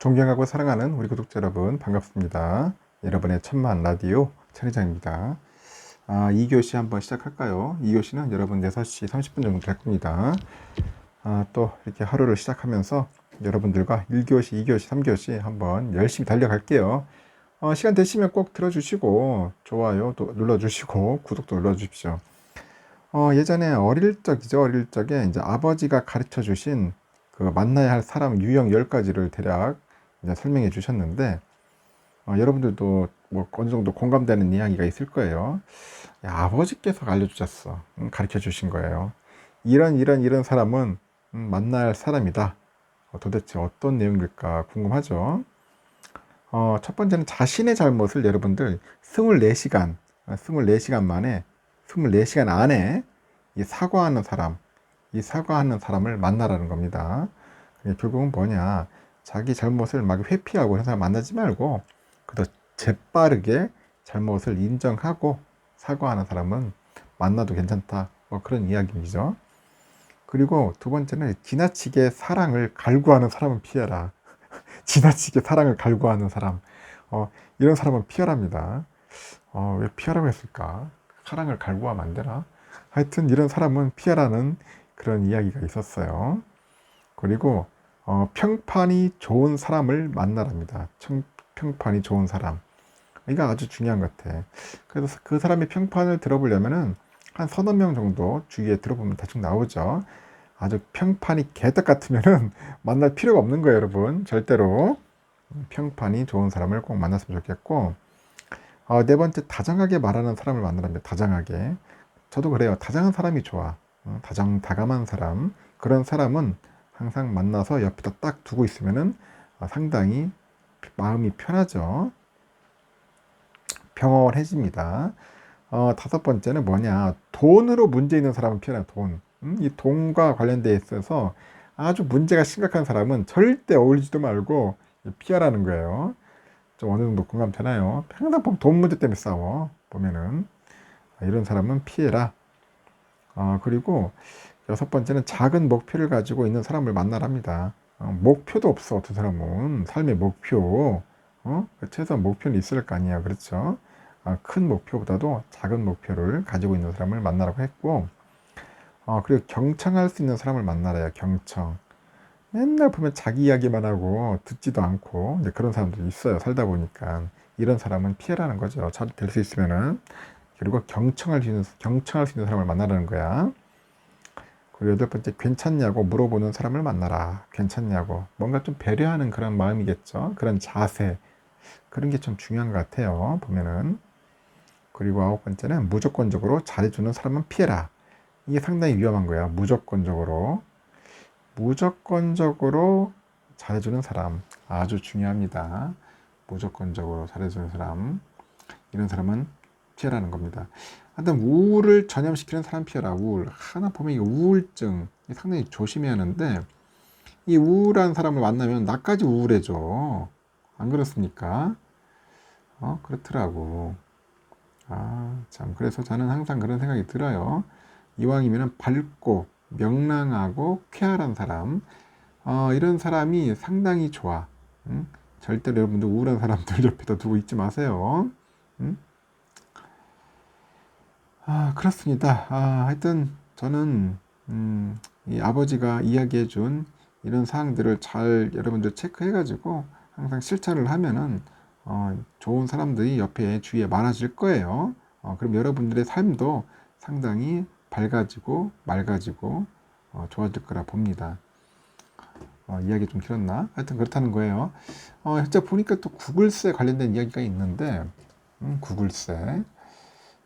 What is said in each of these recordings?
존경하고 사랑하는 우리 구독자 여러분 반갑습니다. 여러분의 천만 라디오 천희장입니다. 아, 2교시 한번 시작할까요? 2교시는 여러분 6시 30분 정도 될 겁니다. 아, 또 이렇게 하루를 시작하면서 여러분들과 1교시, 2교시, 3교시 한번 열심히 달려갈게요. 어, 시간 되시면 꼭 들어주시고 좋아요 또 눌러주시고 구독도 눌러주십시오. 어, 예전에 어릴 적이죠. 어릴 적에 이제 아버지가 가르쳐 주신 그 만나야 할 사람 유형 10가지를 대략 이제 설명해 주셨는데 어, 여러분들도 뭐 어느 정도 공감되는 이야기가 있을 거예요. 야, 아버지께서 알려주셨어. 음, 가르쳐 주신 거예요. 이런 이런 이런 사람은 음, 할 사람이다. 어, 도대체 어떤 내용일까 궁금하죠. 어, 첫 번째는 자신의 잘못을 여러분들 24시간, 24시간 만에, 24시간 안에 이 사과하는 사람, 이 사과하는 사람을 만나라는 겁니다. 결국은 뭐냐. 자기 잘못을 막 회피하고 그런 사람 만나지 말고, 그래도 재빠르게 잘못을 인정하고 사과하는 사람은 만나도 괜찮다. 뭐 그런 이야기이죠. 그리고 두 번째는 지나치게 사랑을 갈구하는 사람은 피해라. 지나치게 사랑을 갈구하는 사람. 어, 이런 사람은 피하랍니다. 어, 왜 피하라고 했을까? 사랑을 갈구하면 안 되나? 하여튼 이런 사람은 피하라는 그런 이야기가 있었어요. 그리고 어, 평판이 좋은 사람을 만나랍니다. 청, 평판이 좋은 사람. 이거 아주 중요한 것 같아. 그래서 그 사람의 평판을 들어보려면은 한 서너 명 정도 주위에 들어보면 대충 나오죠. 아주 평판이 개떡 같으면은 만날 필요가 없는 거예요, 여러분. 절대로. 평판이 좋은 사람을 꼭 만났으면 좋겠고, 어, 네 번째, 다정하게 말하는 사람을 만나랍니다. 다정하게. 저도 그래요. 다정한 사람이 좋아. 어, 다정, 다감한 사람. 그런 사람은 항상 만나서 옆에다 딱 두고 있으면은 어, 상당히 마음이 편하죠. 평온해집니다. 어, 다섯 번째는 뭐냐. 돈으로 문제 있는 사람은 피해라, 돈. 음, 이 돈과 관련돼 있어서 아주 문제가 심각한 사람은 절대 어울리지도 말고 피하라는 거예요. 좀 어느 정도 공감되나요? 항상 보면 돈 문제 때문에 싸워. 보면은. 아, 이런 사람은 피해라. 어, 그리고 여섯 번째는 작은 목표를 가지고 있는 사람을 만나랍니다. 어, 목표도 없어, 어떤 사람은. 삶의 목표. 어? 최소한 목표는 있을 거 아니야. 그렇죠? 아, 큰 목표보다도 작은 목표를 가지고 있는 사람을 만나라고 했고, 어, 그리고 경청할 수 있는 사람을 만나라요. 경청. 맨날 보면 자기 이야기만 하고 듣지도 않고 이제 그런 사람들이 있어요. 살다 보니까 이런 사람은 피해라는 거죠. 잘 될 수 있으면은 그리고 경청할 수 있는 경청할 수 있는 사람을 만나라는 거야. 여덟 번째 괜찮냐고 물어보는 사람을 만나라. 괜찮냐고 뭔가 좀 배려하는 그런 마음이겠죠. 그런 자세 그런 게 좀 중요한 것 같아요. 보면은 그리고 아홉 번째는 무조건적으로 잘해주는 사람은 피해라. 이게 상당히 위험한 거야. 무조건적으로. 무조건적으로 잘해주는 사람. 아주 중요합니다. 무조건적으로 잘해주는 사람. 이런 사람은 피해라는 겁니다. 하여튼 우울을 전염시키는 사람 피해라. 우울. 하나 보면 이 우울증. 상당히 조심해야 하는데 이 우울한 사람을 만나면 나까지 우울해져. 안 그렇습니까? 어, 그렇더라고. 아, 참. 그래서 저는 항상 그런 생각이 들어요. 이왕이면 밝고 명랑하고 쾌활한 사람 어, 이런 사람이 상당히 좋아. 응? 절대로 여러분들 우울한 사람들 옆에다 두고 있지 마세요. 응? 아 그렇습니다. 아, 하여튼 저는 음, 이 아버지가 이야기해 준 이런 사항들을 잘 여러분들 체크해 가지고 항상 실천을 하면은 어, 좋은 사람들이 옆에 주위에 많아질 거예요. 어, 그럼 여러분들의 삶도 상당히 밝아지고 맑아지고 어, 좋아질 거라 봅니다. 어, 이야기 좀 길었나? 하여튼 그렇다는 거예요. 어, 현재 보니까 또 구글세 관련된 이야기가 있는데, 음, 구글세.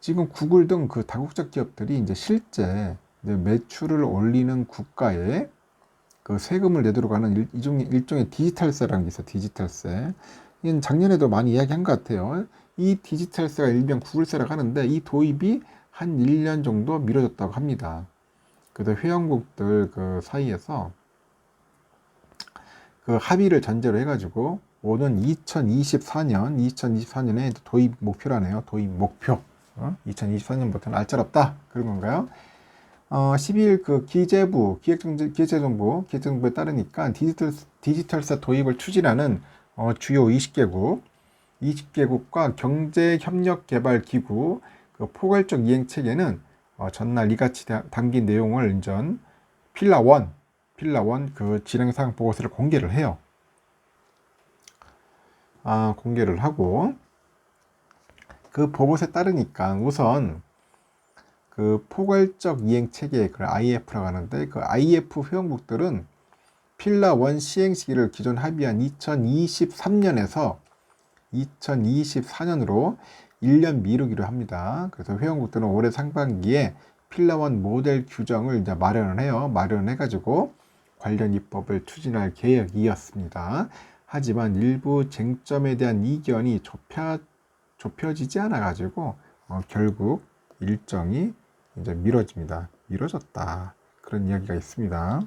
지금 구글 등 그 다국적 기업들이 이제 실제 이제 매출을 올리는 국가에 그 세금을 내도록 하는 일, 일종의, 일종의 디지털세라는 게 있어요. 디지털세. 이건 작년에도 많이 이야기한 것 같아요. 이 디지털세가 일명 구글세라고 하는데 이 도입이 한 1년 정도 미뤄졌다고 합니다. 그래서 회원국들 그 사이에서 그 합의를 전제로 해가지고 오는 2024년, 2024년에 도입 목표라네요. 도입 목표. 어? 2024년부터는 알짤 없다. 그런 건가요? 어, 12일 그 기재부, 기획재정부, 기획정부에 따르니까 디지털, 디지털사 도입을 추진하는 어, 주요 20개국, 20개국과 경제협력개발기구 그 포괄적 이행 체계는 어, 전날 이같이 다- 담긴 내용을 인전 필라 1, 필라 1그 진행상 보고서를 공개를 해요. 아, 공개를 하고 그 보고서에 따르니까 우선 그 포괄적 이행 체계 그 IF라고 하는데 그 IF 회원국들은 필라 1 시행 시기를 기존 합의한 2023년에서 2024년으로 1년 미루기로 합니다. 그래서 회원국들은 올해 상반기에 필라 1 모델 규정을 이제 마련을 해요. 마련해 가지고 관련 입법을 추진할 계획이었습니다. 하지만 일부 쟁점에 대한 이견이 좁혀 좁혀지지 않아 가지고 어, 결국 일정이 이제 미뤄집니다. 미뤄졌다. 그런 이야기가 있습니다.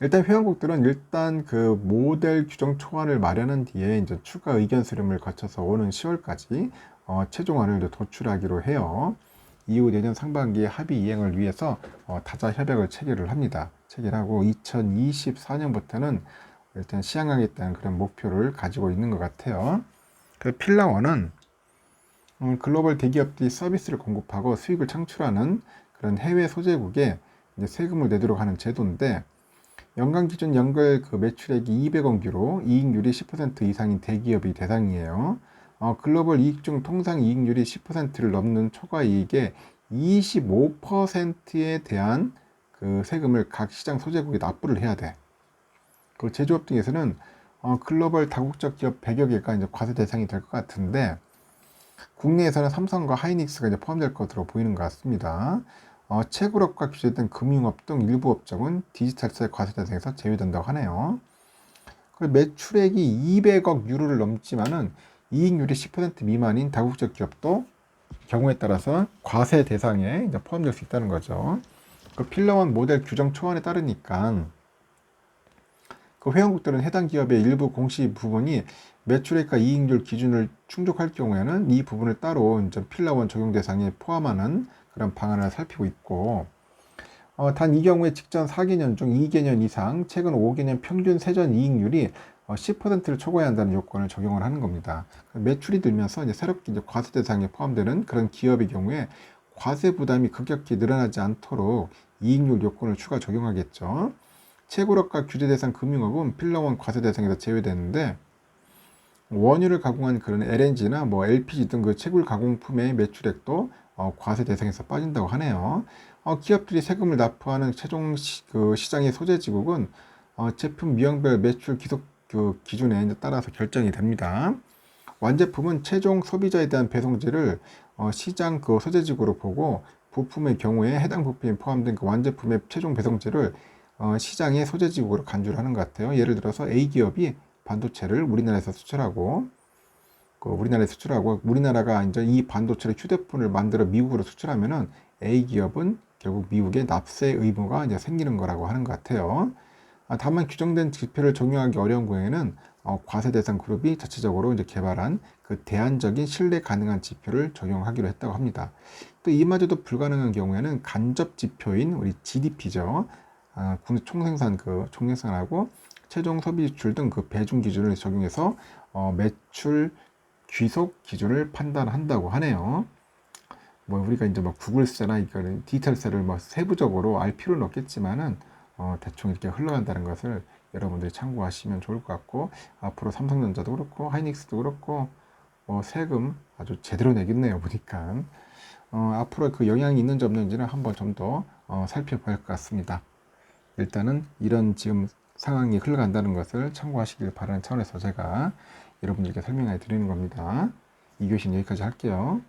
일단 회원국들은 일단 그 모델 규정 초안을 마련한 뒤에 이제 추가 의견 수렴을 거쳐서 오는 10월까지 어, 최종안을 이제 도출하기로 해요. 이후 내년 상반기 합의 이행을 위해서 어, 다자 협약을 체결을 합니다. 체결하고 2024년부터는 일단 시행하겠다는 그런 목표를 가지고 있는 것 같아요. 그 필라원은 음, 글로벌 대기업들이 서비스를 공급하고 수익을 창출하는 그런 해외 소재국에 세금을 내도록 하는 제도인데 연간 기준 연결 그 매출액이 200억 유로, 이익률이 10% 이상인 대기업이 대상이에요. 어, 글로벌 이익 중 통상 이익률이 10%를 넘는 초과 이익의 25%에 대한 그 세금을 각 시장 소재국이 납부를 해야 돼. 그 제조업 등에서는 어, 글로벌 다국적 기업 100여 개가 이제 과세 대상이 될 것 같은데 국내에서는 삼성과 하이닉스가 이제 포함될 것으로 보이는 것 같습니다. 어, 채굴업과 규제된 금융업 등 일부 업종은 디지털세 과세 대상에서 제외된다고 하네요. 그 매출액이 200억 유로를 넘지만은 이익률이 10% 미만인 다국적 기업도 경우에 따라서 과세 대상에 포함될 수 있다는 거죠. 그 필러원 모델 규정 초안에 따르니까 그 회원국들은 해당 기업의 일부 공시 부분이 매출액과 이익률 기준을 충족할 경우에는 이 부분을 따로 이제 필라원 적용 대상에 포함하는 그런 방안을 살피고 있고 어, 단 이 경우에 직전 4개년 중 2개년 이상 최근 5개년 평균 세전 이익률이 어, 10%를 초과해야 한다는 요건을 적용을 하는 겁니다. 매출이 늘면서 이제 새롭게 이제 과세 대상에 포함되는 그런 기업의 경우에 과세 부담이 급격히 늘어나지 않도록 이익률 요건을 추가 적용하겠죠. 채굴업과 규제 대상 금융업은 필러원 과세 대상에서 제외되는데 원유를 가공한 그런 LNG나 뭐 LPG 등 그 채굴 가공품의 매출액도 어, 과세 대상에서 빠진다고 하네요. 어, 기업들이 세금을 납부하는 최종 시, 그 시장의 소재 지국은 어, 제품 미형별 매출 기속 그 기준에 따라서 결정이 됩니다. 완제품은 최종 소비자에 대한 배송지를 어, 시장 그 소재지구로 보고 부품의 경우에 해당 부품이 포함된 그 완제품의 최종 배송지를 어, 시장의 소재지국으로 간주를 하는 것 같아요. 예를 들어서 A 기업이 반도체를 우리나라에서 수출하고 그 우리나라에 수출하고 우리나라가 이제 이 반도체를 휴대폰을 만들어 미국으로 수출하면은 A 기업은 결국 미국에 납세 의무가 이제 생기는 거라고 하는 것 같아요. 아, 다만 규정된 지표를 적용하기 어려운 경우에는 어, 과세 대상 그룹이 자체적으로 이제 개발한 그 대안적인 신뢰 가능한 지표를 적용하기로 했다고 합니다. 또 이마저도 불가능한 경우에는 간접 지표인 우리 GDP죠. 아, 국내 총생산 그 총생산하고 최종 소비 지출 등그 배중 기준을 적용해서 어, 매출 귀속 기준을 판단한다고 하네요. 뭐 우리가 이제 뭐 구글세나 이거는 디지털 세를 뭐 세부적으로 알 필요는 없겠지만은 어, 대충 이렇게 흘러간다는 것을 여러분들이 참고하시면 좋을 것 같고 앞으로 삼성전자도 그렇고 하이닉스도 그렇고 뭐 세금 아주 제대로 내겠네요 보니까 어, 앞으로 그 영향이 있는지 없는지는 한번 좀 더 어, 살펴볼 것 같습니다. 일단은 이런 지금 상황이 흘러간다는 것을 참고하시길 바라는 차원에서 제가 여러분들께 설명해 드리는 겁니다. 이 교시는 여기까지 할게요.